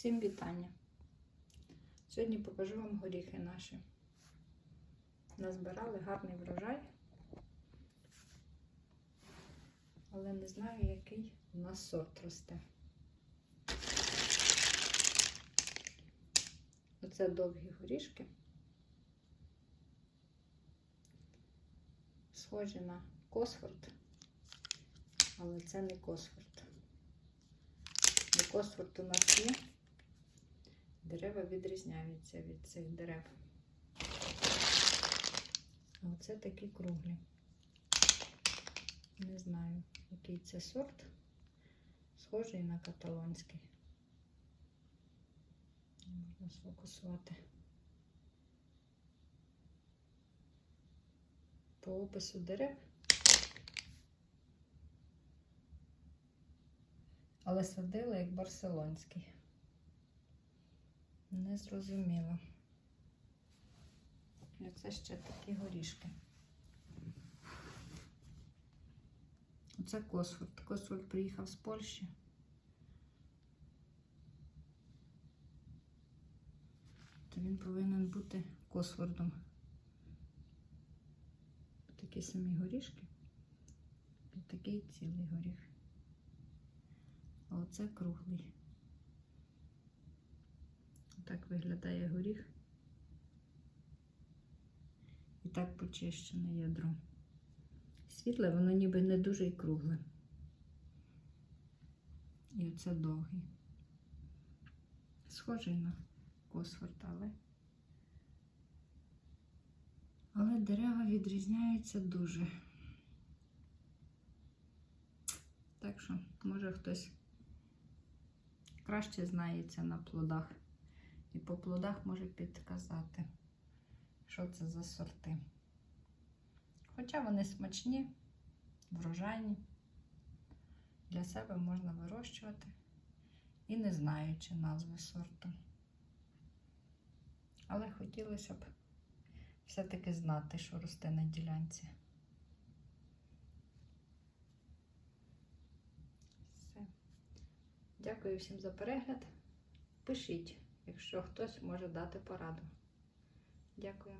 Всім вітання! Сьогодні покажу вам горіхи наші. Назбирали гарний врожай, але не знаю, який у нас сорт росте. Оце довгі горішки, схожі на Косфорд, але це не Косфорд. Бо Косфорд у нас є. Дерева відрізняються від цих дерев. Оце такі круглі. Не знаю, який це сорт. Схожий на каталонський. Можна сфокусувати. По опису дерев. Але садили як барселонський. Не зрозуміло. І Оце ще такі горішки. Оце Косфорд. Косфорд приїхав з Польщі. То він повинен бути Косфордом. Такі самі горішки. І такий цілий горіх. А оце круглий. Так виглядає горіх. І так почищене ядро. Світле, воно ніби не дуже і кругле. І оце довгий. Схожий на Косфорд, але. Але дерева відрізняються дуже. Так що, може хтось краще знається на плодах. І по плодах може підказати, що це за сорти. Хоча вони смачні, врожайні, для себе можна вирощувати і не знаючи назви сорту. Але хотілося б все-таки знати, що росте на ділянці. Все. Дякую всім за перегляд. Пишіть якщо хтось може дати пораду. Дякую.